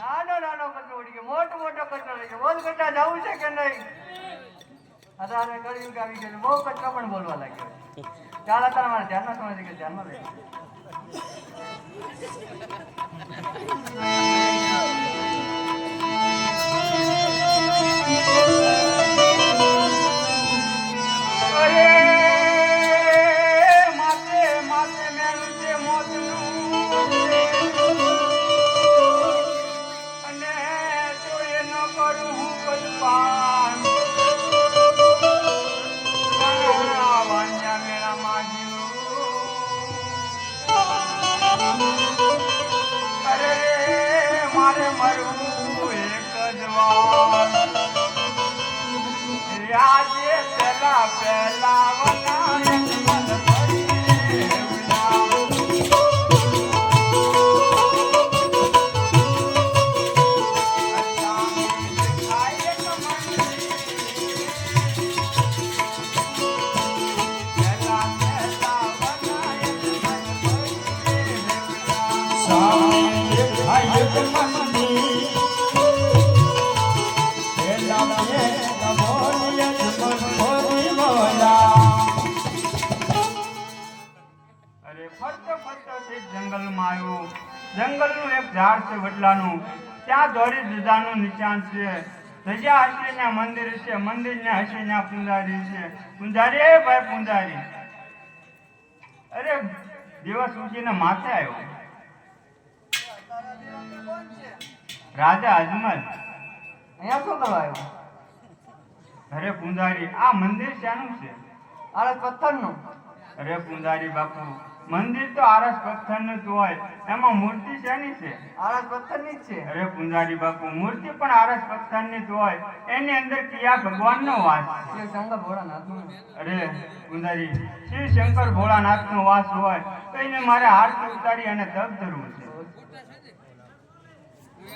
નાનો નાનો કચરો મોટો મોટો કચરો. બોલ કરતા જવું છે કે નહીં? અત્યારે કર્યું કે આવી ગયું બહુ કચરો પણ બોલવા લાગ્યો ચાલ અત્યારે મારે ધ્યાનમાં સમજી કે ધ્યાનમાં રહે ઝાડ છે વડલાનું. ત્યાં દોરી દીદાનું નિશાન છે. ધજા હસીના મંદિર છે. મંદિરને હસીના પુંજારી છે. પુંજારી, એ ભાઈ પુંજારી. અરે દિવસ ઉઠીને માથે આવ્યો. રાજા અજમલ. અહીંયા શું કરવા આવ્યો? અરે પૂંજારી આ મંદિર શાનું છે? આળસ પથ્થરનું. અરે પૂંજારી બાપુ મંદિર તો આરસ પથ્થરનું જ હોય. એમાં મૂર્તિ શેની છે? આરસ પથ્થરની જ છે. અરે પૂંજારી બાપુ મૂર્તિ પણ આરસ પથ્થરની જ હોય. એની અંદર કયા ભગવાનનો વાસ છે? શિવ શંકર ભોળાનાથનું. અરે પૂંજારી શિવ શંકર ભોળાનાથનો વાસ હોય. તો એને મારે હાર ઉતારી અને તપ ધરવું છે.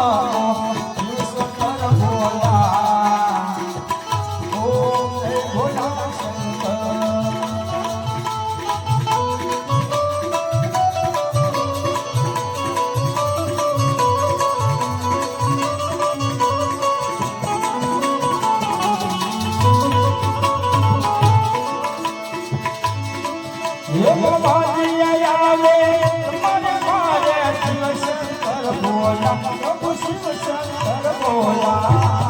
Oh. ખુશ ખુશ ભગવાન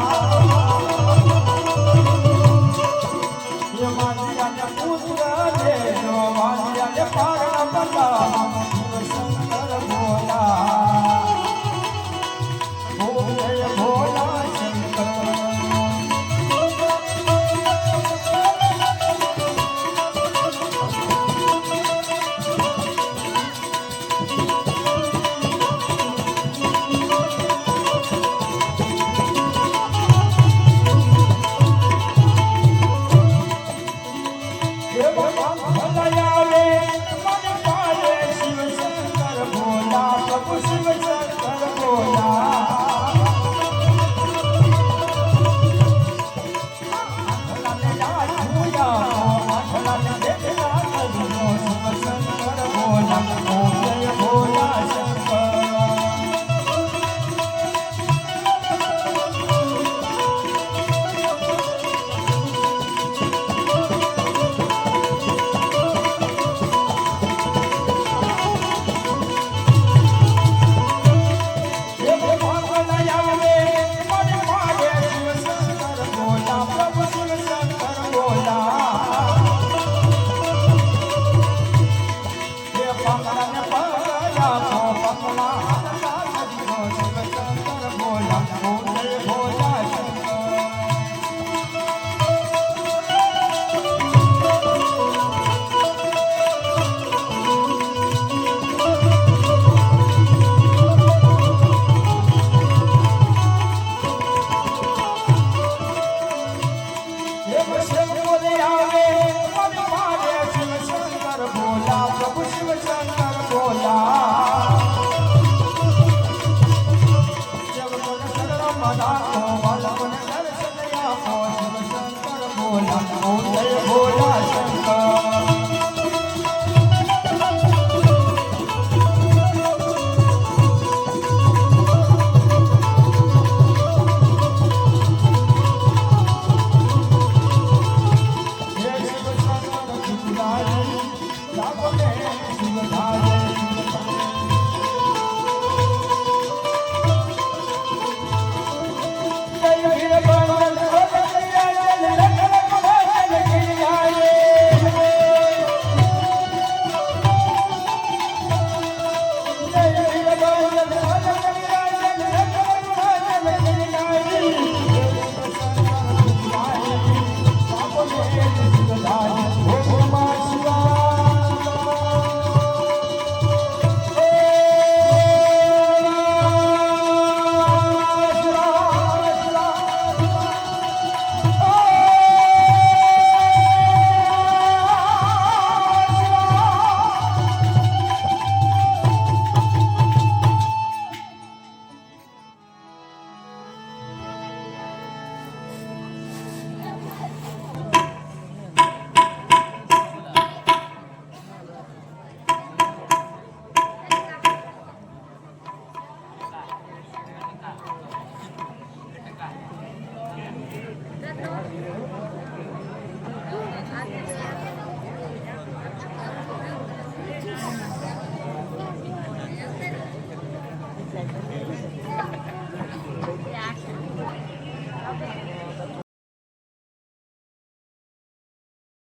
જાગો રે શિવ જાગો